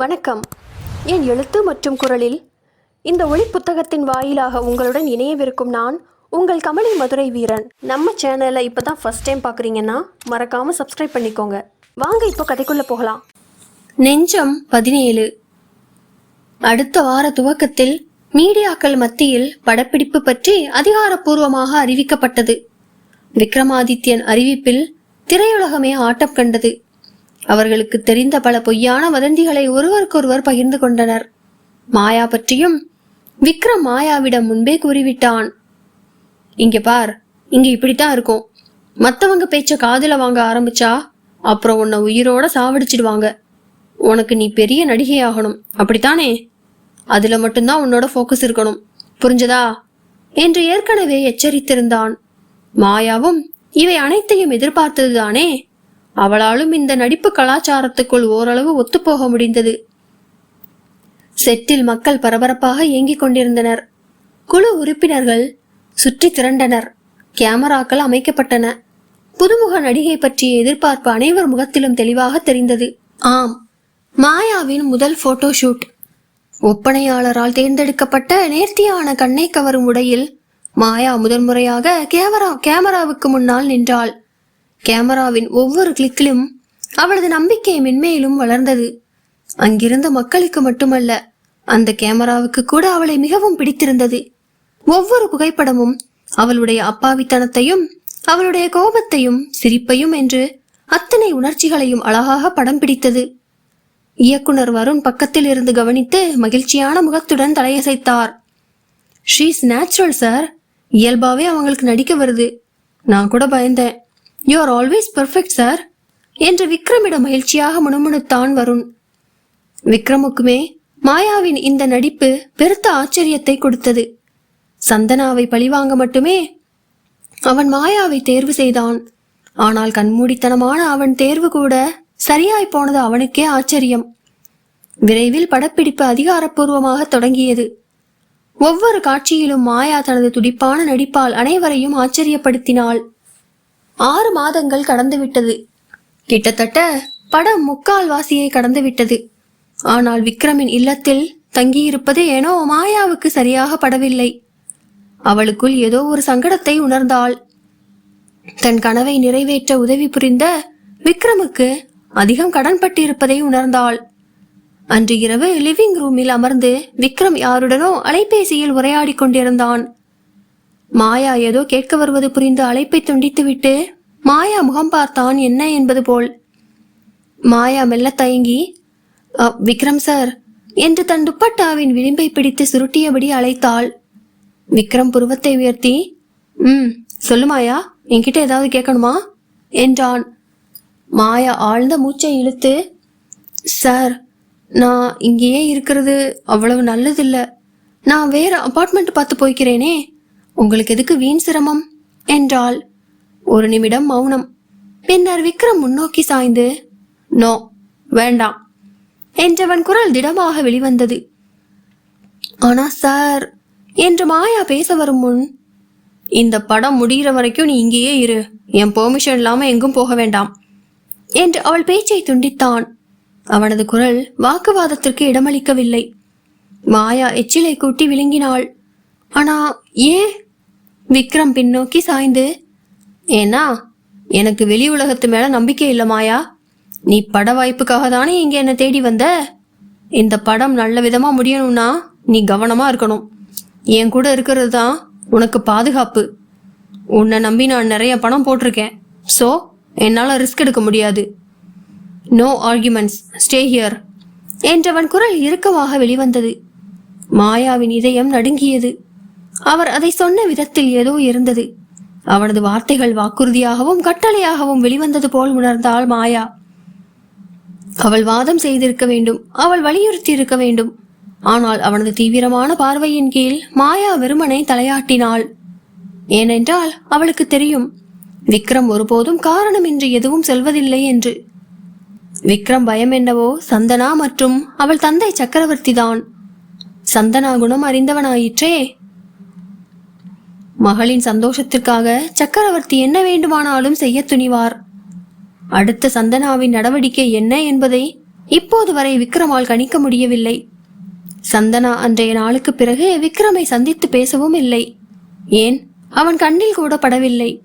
வணக்கம். என் எழுத்து மற்றும் குரலில் இந்த ஒளி புத்தகத்தின் வாயிலாக உங்களுடன் இணையவிருக்கும் நான் உங்கள் கமலி மதுரை வீரன். நம்ம சேனலை இப்போ தான் ஃபஸ்ட் டைம் பார்க்குறீங்கன்னா மறக்காமல் சப்ஸ்கிரைப் பண்ணிக்கோங்க. வாங்க இப்போ கதைக்குள்ளே போகலாம். நெஞ்சம் பதினேழு. அடுத்த வார துவக்கத்தில் மீடியாக்கள் மத்தியில் படப்பிடிப்பு பற்றி அதிகாரப்பூர்வமாக அறிவிக்கப்பட்டது. விக்ரமாதித்யன் அறிவிப்பில் திரையுலகமே ஆட்டம் கண்டது. அவர்களுக்கு தெரிந்த பல பொய்யான வதந்திகளை ஒருவருக்கொருவர் பகிர்ந்து கொண்டனர். மாயா பற்றியும் விக்ரம் மாயாவிடம் முன்பே கூறிவிட்டான். இங்க பார் இங்க இப்படித்தான் இருக்கும். மத்தவங்க பேச்ச காதுல வாங்க ஆரம்பிச்சா அப்புறம் உன்னை உயிரோட சாவடிச்சிடுவாங்க. உனக்கு நீ பெரிய நடிகையாகணும் அப்படித்தானே? அதுல மட்டும்தான் உன்னோட ஃபோக்கஸ் இருக்கணும். புரிஞ்சதா? என்று ஏற்கனவே எச்சரித்திருந்தான். மாயாவும் இவை அனைத்தையும் எதிர்பார்த்ததுதானே? அவளாலும் இந்த நடிப்பு கலாச்சாரத்துக்குள் ஓரளவு ஒத்துப்போக முடிந்தது. செட்டில் மக்கள் பரபரப்பாக இயங்கிக் கொண்டிருந்தனர். குழு உறுப்பினர்கள் சுற்றி திரண்டனர். கேமராக்கள் அமைக்கப்பட்டன. புதுமுக நடிகை பற்றிய எதிர்பார்ப்பு அனைவர் முகத்திலும் தெளிவாக தெரிந்தது. ஆம் மாயாவின் முதல் போட்டோ ஷூட் ஒப்பனையாளரால் தேர்ந்தெடுக்கப்பட்ட நேர்த்தியான கண்ணை கவரும் உடையில் மாயா முதன்முறையாக கேமரா கேமராவுக்கு முன்னால் நின்றாள். கேமராவின் ஒவ்வொரு கிளிக்கிலும் அவளது நம்பிக்கை மென்மேலும் வளர்ந்தது. அங்கிருந்த மக்களுக்கு மட்டுமல்ல அந்த கேமராவுக்கு கூட அவளை மிகவும் பிடித்திருந்தது. ஒவ்வொரு புகைப்படமும் அவளுடைய அப்பாவித்தனத்தையும் அவளுடைய கோபத்தையும் சிரிப்பையும் என்று அத்தனை உணர்ச்சிகளையும் அழகாக படம் பிடித்தது. இயக்குனர் வருண் பக்கத்தில் இருந்து கவனித்து மகிழ்ச்சியான முகத்துடன் தலையசைத்தார். ஷீஸ் நேச்சுரல் சார் இயல்பாவே அவங்களுக்கு நடிக்க வருது. நான் கூட பயந்தேன். You are always perfect sir என்று விக்ரமிடம் மகிழ்ச்சியாக முணுமுணுத்தான் வருண். விக்ரமுக்குமே மாயாவின் இந்த நடிப்பு பெருத்த ஆச்சரியத்தை கொடுத்தது. சந்தனாவை பழிவாங்க மட்டுமே அவன் மாயாவை தேர்வு செய்தான். ஆனால் கண்மூடித்தனமான அவன் தேர்வு கூட சரியாய் போனது அவனுக்கே ஆச்சரியம். விரைவில் படப்பிடிப்பு அதிகாரப்பூர்வமாக தொடங்கியது. ஒவ்வொரு காட்சியிலும் மாயா தனது துடிப்பான நடிப்பால் அனைவரையும் ஆச்சரியப்படுத்தினாள். ஆறு மாதங்கள் கடந்துவிட்டது. கிட்டத்தட்ட படம் முக்கால் வாசியை கடந்துவிட்டது. ஆனால் விக்ரமின் இல்லத்தில் தங்கியிருப்பது ஏனோ மாயாவுக்கு சரியாக படவில்லை. அவளுக்குள் ஏதோ ஒரு சங்கடத்தை உணர்ந்தாள். தன் கனவை நிறைவேற்ற உதவி புரிந்த விக்ரமுக்கு அதிகம் கடன்பட்டிருப்பதை உணர்ந்தாள். அன்று இரவு லிவிங் ரூமில் அமர்ந்து விக்ரம் யாருடனோ அலைபேசியில் உரையாடிக் கொண்டிருந்தான். மாயா ஏதோ கேட்க வருவது புரிந்து அழைப்பை துண்டித்துவிட்டு மாயா முகம் பார்த்தான் என்ன என்பது போல். மாயா மெல்ல தயங்கி விக்ரம் சார் என்று தன் துப்பட்டாவின் விளிம்பை பிடித்து சுருட்டியபடி அழைத்தாள். விக்ரம் புருவத்தை உயர்த்தி ம் சொல்லு மாயா என்கிட்ட ஏதாவது கேட்கணுமா? என்றான். மாயா ஆழ்ந்த மூச்சை இழுத்து சார் நான் இங்கேயே இருக்கிறது அவ்வளவு நல்லதில்லை. நான் வேற அப்பார்ட்மெண்ட் பார்த்து போய்க்கிறேனே. உங்களுக்கு எதுக்கு வீண் சிரமம்? என்றாள். ஒரு நிமிடம் மௌனம். பின்னர் விக்ரம் முன்னோக்கி சாய்ந்து நோ வேண்டாம் என்றவன் குரல் திடமாக வெளிவந்தது. ஆனா சார் என்று மாயா பேச வரும் முன் இந்த படம் முடிகிற வரைக்கும் நீ இங்கேயே இரு. என் பெர்மிஷன் இல்லாம எங்கும் போக வேண்டாம் என்று அவள் பேச்சை துண்டித்தான். அவனது குரல் வாக்குவாதத்திற்கு இடமளிக்கவில்லை. மாயா எச்சிலை கூட்டி விழுங்கினாள். ஆனா ஏன்? விக்ரம் பின்னோக்கி சாய்ந்து ஏன்னா எனக்கு வெளி உலகத்து மேல நம்பிக்கை இல்ல மாயா. நீ பட வாய்ப்புக்காக தானே இங்க என்ன தேடி வந்த? இந்த படம் நல்ல விதமா முடியணும்னா நீ கவனமா இருக்கணும். என் கூட இருக்கிறது தான் உனக்கு பாதுகாப்பு. உன்னை நம்பி நான் நிறைய பணம் போட்டிருக்கேன். ஸோ என்னால் ரிஸ்க் எடுக்க முடியாது. No arguments stay here. என்றவன் குரல் இறுக்கமாக வெளிவந்தது. மாயாவின் இதயம் நடுங்கியது. அவர் அதை சொன்ன விதத்தில் ஏதோ இருந்தது. அவனது வார்த்தைகள் வாக்குறுதியாகவும் கட்டளையாகவும் வெளிவந்தது போல் உணர்ந்தாள் மாயா. அவள் வாதம் செய்திருக்க வேண்டும் அவள் வலியுறுத்தி இருக்க வேண்டும். ஆனால் அவனது தீவிரமான பார்வையின் கீழ் மாயா வெறுமனை தலையாட்டினாள். ஏனென்றால் அவளுக்கு தெரியும் விக்ரம் ஒருபோதும் காரணமின்றி எதுவும் சொல்வதில்லை என்று. விக்ரம் பயம் என்னவோ சந்தனா மற்றும் அவள் தந்தை சக்கரவர்த்தி தான் சந்தனா குணம் அறிந்தவனாயிற்றே மகளின் சந்தோஷத்திற்காக சக்கரவர்த்தி என்ன வேண்டுமானாலும் செய்ய துணிவார். அடுத்த சந்தனாவின் நடவடிக்கை என்ன என்பதை இப்போது வரை விக்ரமால் கணிக்க முடியவில்லை. சந்தனா அன்றைய நாளுக்கு பிறகு விக்ரமை சந்தித்து பேசவும் இல்லை. ஏன்? அவன் கண்ணில் கூட படவில்லை.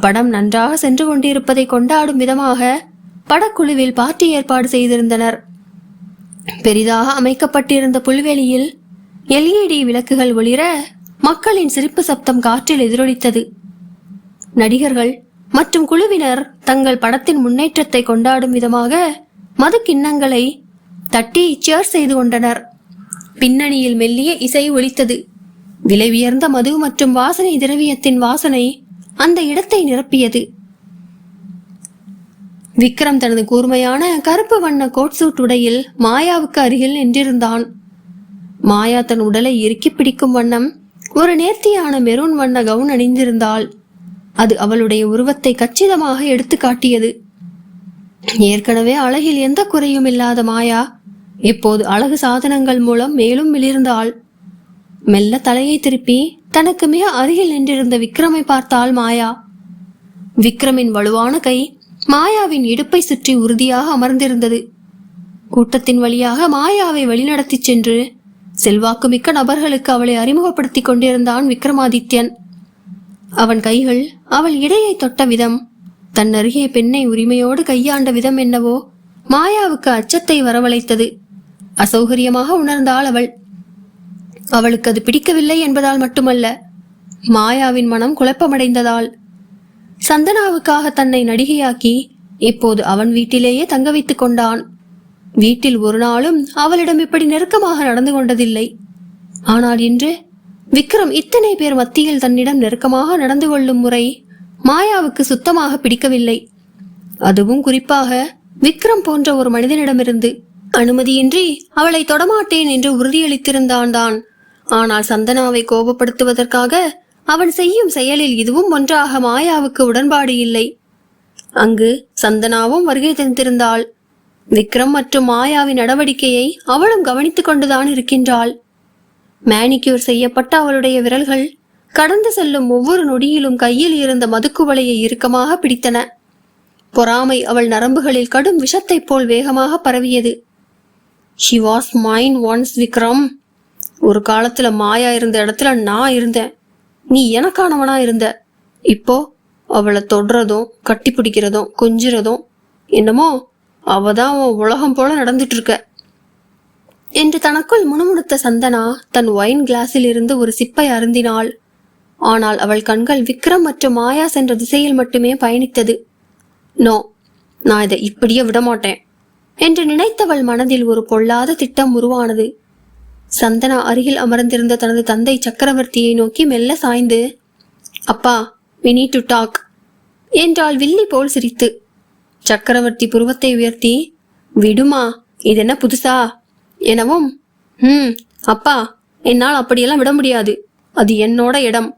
படம் நன்றாக சென்று கொண்டிருப்பதை கொண்டாடும் விதமாக படக்குழுவில் பார்ட்டி ஏற்பாடு செய்திருந்தனர். பெரிதாக அமைக்கப்பட்டிருந்த புல்வெளியில் எல்இடி விளக்குகள் ஒளிர மக்களின் சிரிப்பு சப்தம் காற்றில் எதிரொலித்தது. நடிகர்கள் மற்றும் குழுவினர் தங்கள் படத்தின் முன்னேற்றத்தை கொண்டாடும் விதமாக மது கிண்ணங்களை தட்டி சேர் செய்து கொண்டனர். பின்னணியில் மெல்லிய இசை ஒலித்தது. விலை உயர்ந்த மது மற்றும் வாசனை திரவியத்தின் வாசனை அந்த இடத்தை நிரப்பியது. விக்ரம் தனது கூர்மையான கருப்பு வண்ண கோட் சூட் உடையில் மாயாவுக்கு அருகில் நின்றிருந்தான். மாயா தன் உடலை இறுக்கி பிடிக்கும் வண்ணம் ஒரு நேர்த்தியான மெரூன் வண்ண கவுன் அணிந்திருந்தாள் அது அவளுடைய உருவத்தை கச்சிதமாக எடுத்து காட்டியது. ஏற்கனவே அழகில் எந்த குறையும் இல்லாத மாயா இப்போது அழகு சாதனங்கள் மூலம் மேலும் மிளிர்ந்தாள். மெல்ல தலையை திருப்பி தனக்கு மிக அருகில் நின்றிருந்த விக்ரமை பார்த்தாள் மாயா. விக்ரமின் வலுவான கை மாயாவின் இடுப்பை சுற்றி உறுதியாக அமர்ந்திருந்தது. கூட்டத்தின் வழியாக மாயாவை வழிநடத்திச் சென்று செல்வாக்குமிக்க நபர்களுக்கு அவளை அறிமுகப்படுத்திக் கொண்டிருந்தான் விக்ரமாதித்யன். அவன் கைகள் அவள் இடையை தொட்ட விதம் தன் அருகே பெண்ணை உரிமையோடு கையாண்ட விதம் என்னவோ மாயாவுக்கு அச்சத்தை வரவழைத்தது. அசௌகரியமாக உணர்ந்தாள் அவள். அவளுக்கு அது பிடிக்கவில்லை என்பதால் மட்டுமல்ல மாயாவின் மனம் குழப்பமடைந்ததால். சந்தனாவுக்காக தன்னை நடிகையாக்கி இப்போது அவன் வீட்டிலேயே தங்க வைத்துக் கொண்டான். வீட்டில் ஒரு நாளும் அவளிடம் இப்படி நெருக்கமாக நடந்து கொண்டதில்லை. ஆனால் இன்று விக்ரம் இத்தனை பேர் மத்தியில் தன்னிடம் நெருக்கமாக நடந்து கொள்ளும் முறை மாயாவுக்கு சுத்தமாக பிடிக்கவில்லை. அதுவும் குறிப்பாக விக்ரம் போன்ற ஒரு மனிதனிடமிருந்து. அனுமதியின்றி அவளை தொடமாட்டேன் என்று உறுதியளித்திருந்தான் தான். ஆனால் சந்தனாவை கோபப்படுத்துவதற்காக அவன் செய்யும் செயலில் இதுவும் ஒன்றாக மாயாவுக்கு உடன்பாடு இல்லை. அங்கு சந்தனாவும் வருகை தந்திருந்தாள். விக்ரம் மற்றும் மாயாவின் நடவடிக்கையை அவளும் கவனித்துக் கொண்டுதான் இருக்கின்றாள். மேனிக்யூர் செய்யப்பட்ட அவளுடைய விரல்கள் கடந்து செல்லும் ஒவ்வொரு நொடியிலும் கையில் இருந்த மதுக்குவலையை இறுக்கமாக பிடித்தன. பொறாமை அவள் நரம்புகளில் கடும் விஷத்தைப் போல் வேகமாக பரவியது. She was mine once Vikram. ஒரு காலத்துல மாயா இருந்த இடத்துல நான் இருந்தேன். நீ எனக்கானவனா இருந்த. இப்போ அவளை தொடுறதும் கட்டி பிடிக்கிறதும் கொஞ்சுறதும் என்னமோ அவ தான் உன் உலகம் போல நடந்துட்டு இருக்க என்று தனக்குள் முணுமுணுத்த சந்தனா தன் ஒயின் கிளாஸில் இருந்து ஒரு சிப்பை அருந்தினாள். ஆனால் அவள் கண்கள் விக்ரம் மற்றும் மாயா சென்ற திசையில் மட்டுமே பயணித்தது. நோ நான் இதை இப்படியே விடமாட்டேன் என்று நினைத்தவள் மனதில் ஒரு பொல்லாத திட்டம் உருவானது. சந்தனா அருகில் அமர்ந்திருந்த தனது தந்தை சக்கரவர்த்தியை நோக்கி மெல்ல சாய்ந்து அப்பா வி நீட் டு டாக் என்றாள் வில்லி போல் சிரித்து. சக்கரவர்த்தி புருவத்தை உயர்த்தி விடுமா இது என்ன புதுசா? எனவும் ம் அப்பா என்னால் அப்படியெல்லாம் விட முடியாது. அது என்னோட இடம்.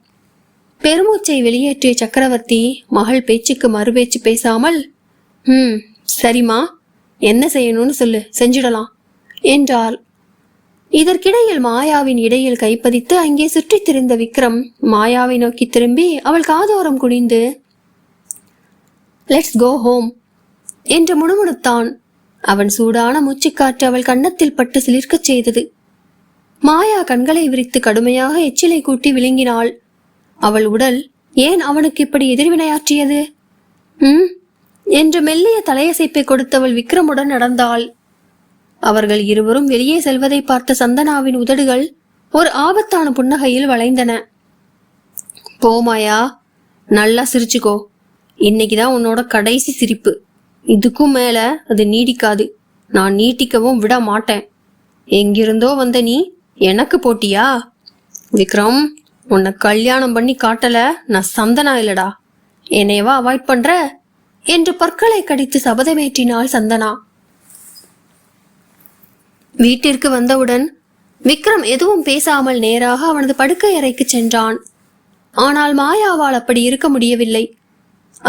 பெருமூச்சை வெளியேற்றிய சக்கரவர்த்தி மகள் பேச்சுக்கு மறுபேச்சு பேசாமல் ம் சரிம்மா என்ன செய்யணும்னு சொல்லு செஞ்சிடலாம் என்றார் இதற்கிடையில் மாயாவின் இடையில் கைப்பதித்து அங்கே சுற்றித் திரிந்த விக்ரம் மாயாவை நோக்கி திரும்பி அவள் காதோரம் குனிந்து லெட்ஸ் கோ ஹோம் என்று முணுமுணுத்தான். அவன் சூடான மூச்சுக்காற்று அவள் கன்னத்தில் பட்டு சிலிர்க்கச் செய்தது. மாயா கண்களை விரித்து கடுமையாக எச்சிலை கூட்டி விழுங்கினாள். அவள் உடல் ஏன் அவனுக்கு இப்படி எதிர்வினையாற்றியது? ம் என்று மெல்லிய தலையசைப்பை கொடுத்தவள் விக்ரமுடன் நடந்தாள். அவர்கள் இருவரும் வெளியே செல்வதை பார்த்த சந்தனாவின் உதடுகள் ஒரு ஆபத்தான புன்னகையில் வளைந்தன. போமாயா நல்லா சிரிச்சுக்கோ. இன்னைக்குதான் உன்னோட கடைசி சிரிப்பு. இதுக்கும் மேல அது நீடிக்காது. நான் நீட்டிக்கவும் விட மாட்டேன். எங்கிருந்தோ வந்த நீ எனக்கு போட்டியா? விக்ரம் உன்னை கல்யாணம் பண்ணி காட்டல நான் சந்தனா இல்லடா. என்னையவா அவாய்ட் பண்ற? என்று பற்களை கடித்து சபதமேற்றினாள் சந்தனா. வீட்டிற்கு வந்தவுடன் விக்ரம் எதுவும் பேசாமல் நேராக அவனது படுக்கை அறைக்கு சென்றான். ஆனால் மாயாவால் அப்படி இருக்க முடியவில்லை.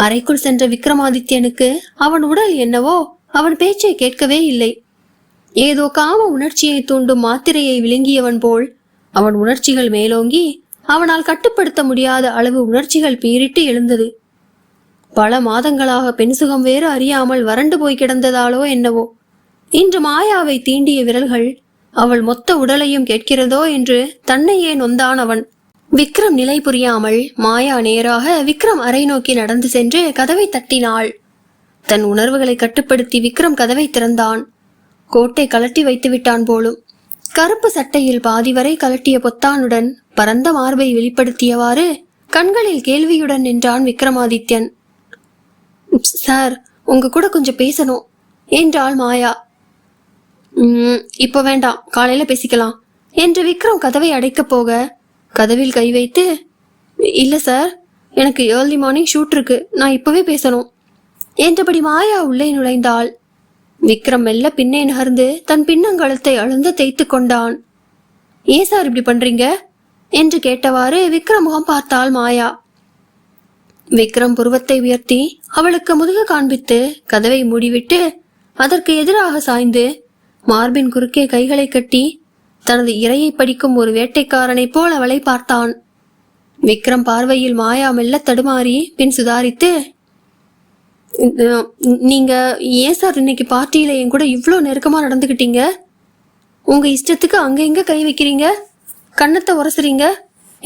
அறைக்குள் சென்ற விக்ரமாதித்யனுக்கு அவன் உடல் என்னவோ அவன் பேச்சை கேட்கவே இல்லை. ஏதோ காம உணர்ச்சியை தூண்டும் மாத்திரையை விழுங்கியவன் போல் அவன் உணர்ச்சிகள் மேலோங்கி அவனால் கட்டுப்படுத்த முடியாத அளவு உணர்ச்சிகள் பீரிட்டு எழுந்தது. பல மாதங்களாக பெண் சுகம் வேறு அறியாமல் வறண்டு போய் கிடந்ததாலோ என்னவோ. இன்று மாயாவை தீண்டிய விரல்கள் அவள் மொத்த உடலையும் கேட்கிறதோ என்று தன்னையே நொந்தான் அவன் விக்ரம் நிலை புரியாமல் மாயா நேராக விக்ரம் அறை நோக்கி நடந்து சென்று கதவை தட்டினாள். தன் உணர்வுகளை கட்டுப்படுத்தி விக்ரம் கதவை திறந்தான். கோட்டை கலட்டி வைத்து விட்டான் போலும். கருப்பு சட்டையில் பாதி வரை கலட்டிய பொத்தானுடன் பரந்த மார்பை வெளிப்படுத்தியவாறு கண்களில் கேள்வியுடன் நின்றான் விக்ரமாதித்யன். சார் உங்க கூட கொஞ்சம் பேசணும் என்றாள் மாயா. இப்போ வேண்டாம் காலையில பேசிக்கலாம் என்று விக்ரம் கதவை அடைக்கப் போக கதவில் கை வைத்து இல்லை சார் எனக்கு ஏர்லி மார்னிங் ஷூட் இருக்கு. நான் இப்பவே பேசணும். என்றபடி மாயா உள்ளே நுழைந்தாள். விக்ரம் மெல்ல பின்னே நகர்ந்து தன் பின்னங்கழுத்தை அழுந்து தேய்த்து கொண்டான். ஏன் சார் இப்படி பண்றீங்க? என்று கேட்டவாறு விக்ரம் முகம் பார்த்தாள் மாயா. விக்ரம் புருவத்தை உயர்த்தி அவளுக்கு முதுக காண்பித்து கதவை மூடிவிட்டு அதற்கு எதிராக சாய்ந்து மார்பின் குறுக்கே கைகளை கட்டி தனது இரையை படிக்கும் ஒரு வேட்டைக்காரனைப் போல் அவளை பார்த்தான். விக்ரம் பார்வையில் மாயா மெல்ல தடுமாறி பின் சுதாரித்து நீங்க ஏன் சார் இன்னைக்கு பார்ட்டியில என் கூட இவ்வளோ நெருக்கமா நடந்துக்கிட்டீங்க உங்க இஷ்டத்துக்கு அங்க எங்க கை வைக்கிறீங்க? கன்னத்தை உரசுறீங்க?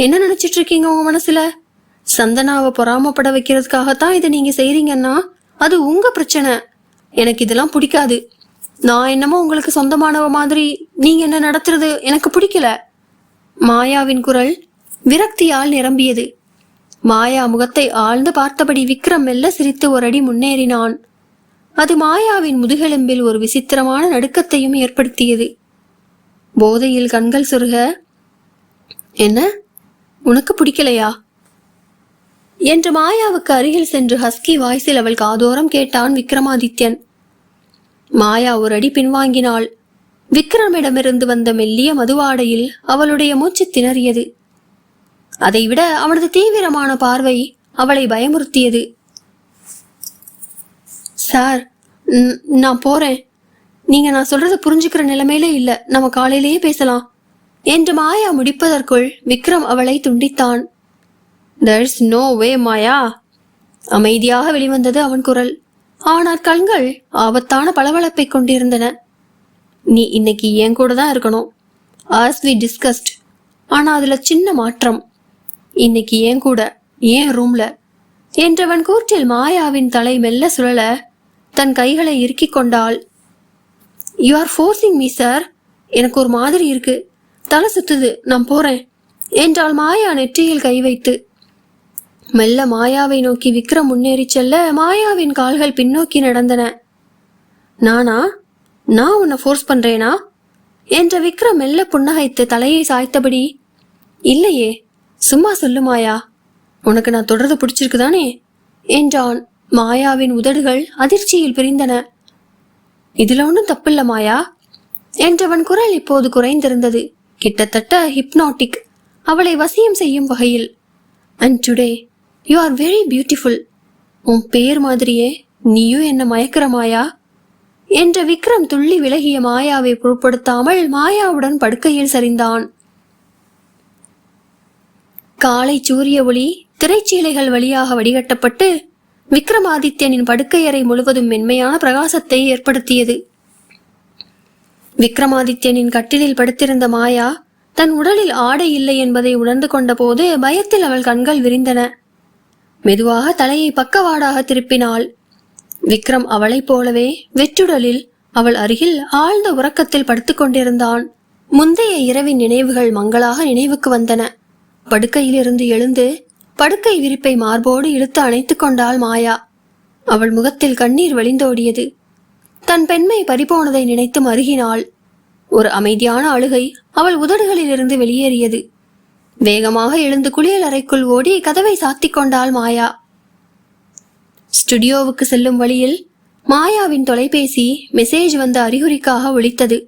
என்ன நினைச்சிட்டு இருக்கீங்க உங்க மனசுல? சந்தனாவை பொறாமப்பட வைக்கிறதுக்காகத்தான் இதை நீங்க செய்றீங்கன்னா அது உங்க பிரச்சனை. எனக்கு இதெல்லாம் பிடிக்காது. நான் என்னமோ உங்களுக்கு சொந்தமானவ மாதிரி நீங்க என்ன நடத்துறது எனக்கு பிடிக்கல. மாயாவின் குரல் விரக்தியால் நிரம்பியது. மாயா முகத்தை ஆழ்ந்து பார்த்தபடி விக்ரம் மெல்ல சிரித்து ஒரு அடி முன்னேறினான். அது மாயாவின் முதுகெலும்பில் ஒரு விசித்திரமான நடுக்கத்தையும் ஏற்படுத்தியது. போதையில் கண்கள் சொருக என்ன? உனக்கு பிடிக்கலையா? என்று மாயாவுக்கு அருகில் சென்று ஹஸ்கி வாய்ஸில் அவள் காதோரம் கேட்டான் விக்ரமாதித்யன். மாயா ஒரு அடி பின்வாங்கினாள். விக்ரமிடமிருந்து வந்த மெல்லிய மதுவாடையில் அவளுடைய மூச்சு திணறியது. அதைவிட அவனது தீவிரமான பார்வை அவளை பயமுறுத்தியது. சார் நான் போறேன். நீங்க நான் சொல்றத புரிஞ்சுக்கிற நிலைமையில இல்ல. நம்ம காலையிலேயே பேசலாம். என்று மாயா முடிப்பதற்குள் விக்ரம் அவளை துண்டித்தான். தர்ஸ் நோ வே மாயா. அமைதியாக வெளிவந்தது அவன் குரல். ஆனால் கண்கள் ஆபத்தான பளபளப்பை கொண்டிருந்தன. நீ இன்னைக்கு என் கூட தான் இருக்கணும். ஆஸ் வி டிஸ்கஸ்ட் ஆனா அதுல சின்ன மாற்றம். இன்னைக்கு ஏன் கூட ஏன் ரூம்ல என்றவன் கூற்றில் மாயாவின் தலை மெல்ல சுழல தன் கைகளை இறுக்கி கொண்டாள். You are forcing me sir எனக்கு ஒரு மாதிரி இருக்கு. தலை சுத்துது. நான் போறேன். என்றால் மாயா நெற்றியில் கை வைத்து. மெல்ல மாயாவை நோக்கி விக்ரம் முன்னேறி செல்ல மாயாவின் கால்கள் பின்னோக்கி நடந்தன. நானா? நான் உன்னை ஃபோர்ஸ் பண்றேனா? என்ற விக்ரம் மெல்ல புன்னகைத்து தலையை சாய்த்தபடி இல்லையே சும்மா சொல்லு மாயா. உனக்கு நான் தொடர்ந்து பிடிச்சிருக்குதானே? என்றான். மாயாவின் உதடுகள் அதிர்ச்சியில் பிரிந்தன. இதுல ஒன்றும் தப்பில்ல மாயா. என்றவன் குரல் இப்போது குறைந்திருந்தது. கிட்டத்தட்ட ஹிப்னாட்டிக் அவளை வசியம் செய்யும் வகையில். And today you are very beautiful உன் பேர் மாதிரியே நீயும் என்ன மயக்கிற மாயா? என்ற விக்ரம் துள்ளி விலகிய மாயாவை பொருட்படுத்தாமல் மாயாவுடன் படுக்கையில் சரிந்தான். காலை சூரிய ஒளி திரைச்சீலைகள் வழியாக வடிகட்டப்பட்டு விக்ரமாதித்யனின் படுக்கையறை முழுவதும் மென்மையான பிரகாசத்தை ஏற்படுத்தியது. விக்ரமாதித்யனின் கட்டிலில் படுத்திருந்த மாயா தன் உடலில் ஆடை இல்லை என்பதை உணர்ந்து கொண்டபோது பயத்தில் அவள் கண்கள் விரிந்தன. மெதுவாக தலையை பக்கவாடாக திருப்பினாள். விக்ரம் அவளைப் போலவே வெற்றுடலில் அவள் அருகில் ஆழ்ந்த உறக்கத்தில் படுத்துக் கொண்டிருந்தான். முந்தைய இரவின் நினைவுகள் மங்களாக நினைவுக்கு வந்தன. படுக்கையிலிருந்து எழுந்து படுக்கை விரிப்பை மார்போடு இழுத்து அணைத்துக் கொண்டாள் மாயா. அவள் முகத்தில் கண்ணீர் வழிந்தோடியது. தன் பெண்மை பறிபோனதை நினைத்து மருகினாள் ஒரு அமைதியான அழுகை அவள் உதடுகளிலிருந்து வெளியேறியது. வேகமாக எழுந்து குளியல் அறைக்குள் ஓடி கதவை சாத்திக் கொண்டாள் மாயா. ஸ்டுடியோவுக்கு செல்லும் வழியில் மாயாவின் தொலைபேசி மெசேஜ் வந்த அறிகுறிக்காக ஒழித்தது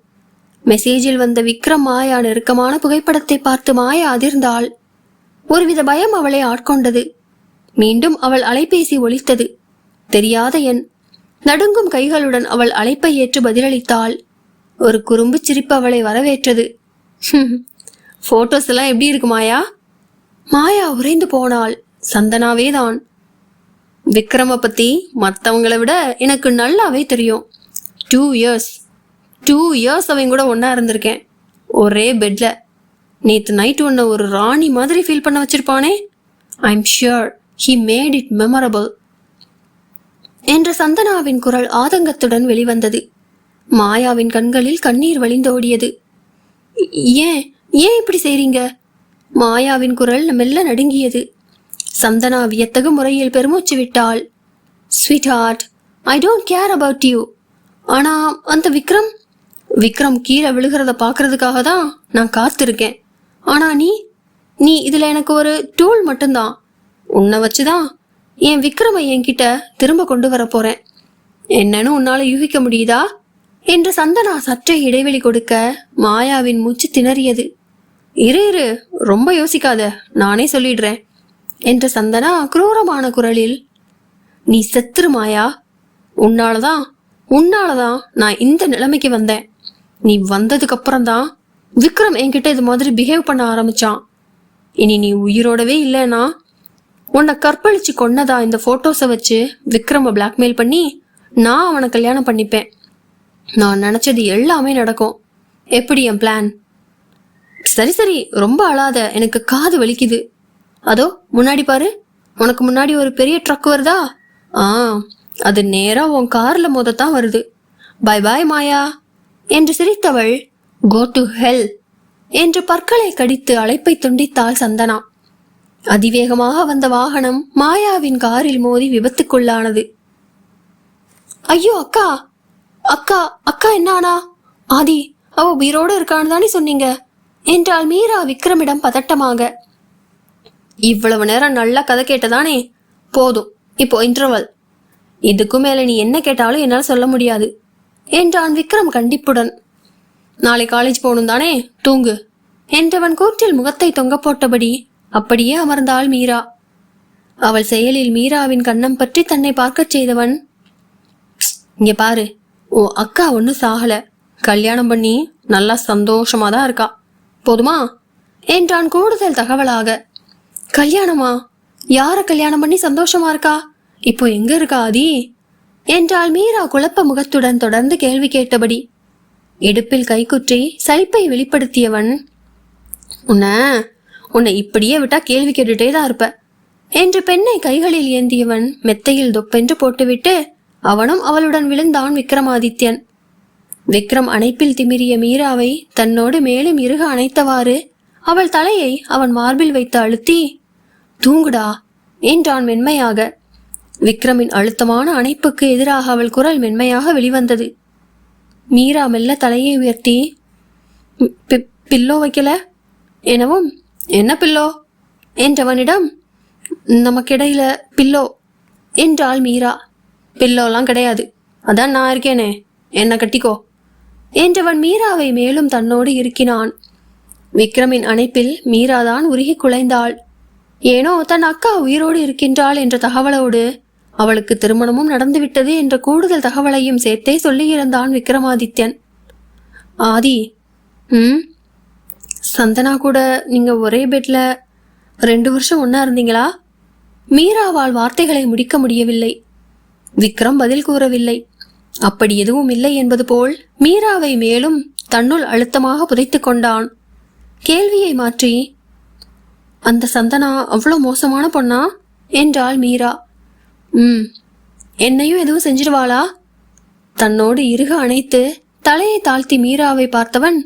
மெசேஜில் வந்த விக்ரம் மாயா நெருக்கமான புகைப்படத்தை பார்த்து மாயா அதிர்ந்தாள். ஒருவித பயம் அவளை ஆட்கொண்டது. மீண்டும் அவள் அலைபேசி ஒழித்தது தெரியாத எண் நடுங்கும் கைகளுடன் அவள் அழைப்பை ஏற்று பதிலளித்தாள். ஒரு குறும்பு சிரிப்பு அவளை வரவேற்றது. போட்டோஸ் எல்லாம் எப்படி இருக்கு மாயா? மாயா உறைந்து போனாள். சந்தனாவே தான் விக்ரம பத்தி மற்றவங்களை விட எனக்கு நல்லாவே தெரியும். டூ இயர்ஸ் டூ இயர்ஸ் அவங்க கூட ஒன்றா இருந்திருக்கேன். ஒரே பெட்ல நேற்று நைட் உன்னை ஒரு ராணி மாதிரி ஃபீல் பண்ண வச்சிருப்பானே? I am sure he made it memorable என்ற சந்தனாவின் குரல் ஆதங்கத்துடன் வெளிவந்தது. மாயாவின் கண்களில் கண்ணீர் வழிந்தோடியது. ஏன்? ஏன் இப்படி செய்றீங்க? மாயாவின் குரல் மெல்ல நடுங்கியது. சந்தனா வியத்தகு முறையில் பெருமூச்சு விட்டாள். Sweetheart I don't care about you ஆனா அந்த விக்ரம்? விக்ரம் கீழே விழுகிறத பார்க்கறதுக்காக தான் நான் காத்திருக்கேன். ஆனா நீ நீ இதுல எனக்கு ஒரு டூல் மட்டும்தான். உன்னை வச்சுதான் என் விக்ரமை என்கிட்ட திரும்ப கொண்டு வர போறேன். என்னன்னு உன்னால யூகிக்க முடியுதா? என்று சந்தனா சற்றே இடைவெளி கொடுக்க மாயாவின் மூச்சு திணறியது. இரு இரு. ரொம்ப யோசிக்காத. நானே சொல்லிடுறேன். என்ற சந்தனா குரூரமான குரலில் நீ செத்துரு மாயா. உன்னாலதான் உன்னாலதான் நான் இந்த நிலைமைக்கு வந்தேன். நீ வந்ததுக்கு அப்புறம் தான் விக்ரம் என்கிட்ட இது மாதிரி பிஹேவ் பண்ண ஆரம்பிச்சான். இனி நீ உயிரோடவே இல்லைனா உன்னை கற்பழிச்சு கொன்னதா இந்த போட்டோஸை வச்சு விக்ரம பிளாக்மெயில் பண்ணி நான் அவனை கல்யாணம் பண்ணிப்பேன். நான் நினச்சது எல்லாமே நடக்கும். எப்படி என் பிளான் சரி சரி ரொம்ப அழாத. எனக்கு காது வலிக்குது. அதோ முன்னாடி பாரு. உனக்கு முன்னாடி ஒரு பெரிய ட்ரக் வருதா? ஆ அது நேரா உன் கார்ல மோதத்தான் வருது. Bye bye Maya. என்று சிரித்தவள் கோ டு ஹெல் என்று பற்களை கடித்து அழைப்பை துண்டித்தாள் சந்தனா. அதிவேகமாக வந்த வாகனம் மாயாவின் காரில் மோதி விபத்துக்குள்ளானது. ஐயோ அக்கா! அக்கா அக்கா என்னானா ஆதி அவ உயிரோடு இருக்கான்னு தானே சொன்னீங்க? என்றாள் மீரா விக்ரமிடம் பதட்டமாக. இவ்வளவு நேரம் நல்லா கதை கேட்டதானே? போதும் இப்போ இன்டர்வல் இதுக்கும் மேல நீ என்ன கேட்டாலும் என்னால் சொல்ல முடியாது என்றான் விக்ரம் கண்டிப்புடன். நாளை காலேஜ் போகணும் தானே? தூங்கு என்றவன் கூற்றில் முகத்தை தொங்க போட்டபடி அப்படியே அமர்ந்தாள் மீரா. அவள் செயலில் மீராவின் கண்ணம் பற்றி தன்னை பார்க்கச் செய்தவன் இங்க பாரு ஓ அக்கா ஒன்றும் சாகல. கல்யாணம் பண்ணி நல்லா சந்தோஷமா தான் இருக்கா. போதுமா? என்றான் கூடுதல் தகவலாக. கல்யாணமா? யார கல்யாணம் பண்ணி சந்தோஷமா இருக்கா? இப்போ எங்க இருக்கா ஆதி? என்றால் மீரா குழப்ப முகத்துடன் தொடர்ந்து கேள்வி கேட்டபடி. இடுப்பில் கைக்குற்றி சலிப்பை வெளிப்படுத்தியவன் உன்னை உன்னை இப்படியே விட்டா கேள்வி கேட்டுட்டே தான் இருப்ப. என்று பெண்ணை கைகளில் ஏந்தியவன் மெத்தையில் தொப்பென்று போட்டுவிட்டு அவனும் அவளுடன் விழுந்தான் விக்ரமாதித்யன். விக்ரம் அணைப்பில் திமிரிய மீராவை தன்னோடு மேலும் இறுக அணைத்தவாறு அவள் தலையை அவன் மார்பில் வைத்து அழுத்தி தூங்குடா என்றான் மென்மையாக விக்ரமின் அழுத்தமான அணைப்புக்கு எதிராக அவள் குரல் மென்மையாக வெளிவந்தது. மீரா மெல்ல தலையை உயர்த்தி பில்லோ வைக்கல? எனவும் என்ன பில்லோ? என்றவனிடம் நமக்கிடையில பில்லோ என்றாள் மீரா. பில்லோலாம் கிடையாது. அதான் நான் இருக்கேனே. என்ன கட்டிக்கோ. என்றவன் மீராவை மேலும் தன்னோடு இருக்கினான் விக்ரமின் அணைப்பில் மீராதான் உருகி குலைந்தாள். ஏனோ தன் அக்கா உயிரோடு இருக்கின்றாள் என்ற தகவலோடு அவளுக்கு திருமணமும் நடந்துவிட்டது என்ற கூடுதல் தகவலையும் சேர்த்தே சொல்லியிருந்தான் விக்ரமாதித்யன். ஆதி ம்? சந்தனா கூட நீங்க ஒரே பெட்ல ரெண்டு வருஷம் ஒன்றா இருந்தீங்களா? மீராவால் வார்த்தைகளை முடிக்க முடியவில்லை. விக்ரம் பதில் கூறவில்லை. அப்படி எதுவும் இல்லை என்பது போல் மீராவை மேலும் தன்னுள் அழுத்தமாக புதைத்து கொண்டான். கேள்வியை மாற்றி அந்த சந்தனா அவ்வளோ மோசமான பொண்ணா? என்றாள் மீரா. ம் என்னையும் எதுவும் செஞ்சிடுவாளா? தன்னோடு இறுக அணைத்து தலையை தாழ்த்தி மீராவை பார்த்தவன்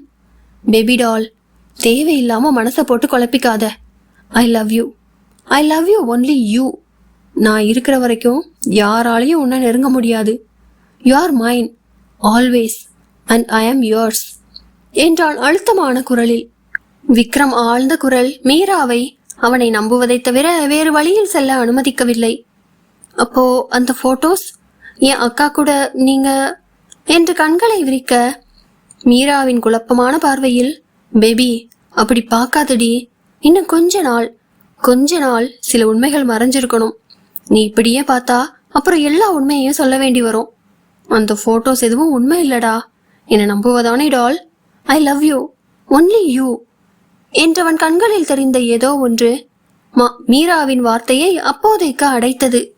பேபி டால் தேவையில்லாம மனசை போட்டு குழப்பிக்காத. I love you I love you only you நான் இருக்கிற வரைக்கும் யாராலையும் உன்னை நெருங்க முடியாது. You are mine always and I am yours. என்றான் அழுத்தமான குரலில். விக்ரம் ஆழ்ந்த குரல் மீராவை அவனை நம்புவதை தவிர வேறு வழியில் செல்ல அனுமதிக்கவில்லை. அப்போ அந்த போட்டோஸ் என் அக்கா கூட நீங்க? என்று கண்களை விரிக்க மீராவின் குழப்பமான பார்வையில் பேபி அப்படி பார்க்காதடி. இன்னும் கொஞ்ச நாள் கொஞ்ச நாள் சில உண்மைகள் மறைஞ்சிருக்கணும். நீ இப்படியே பார்த்தா அப்புறம் எல்லா உண்மையையும் சொல்ல வேண்டி வரும். அந்த ஃபோட்டோஸ் எதுவும் உண்மை இல்லடா. என்னை நம்புவதானே doll? I love you only you என்றவன் கண்களில் தெரிந்த ஏதோ ஒன்று மா- மீராவின் வார்த்தையை அப்போதைக்கு அடைத்தது.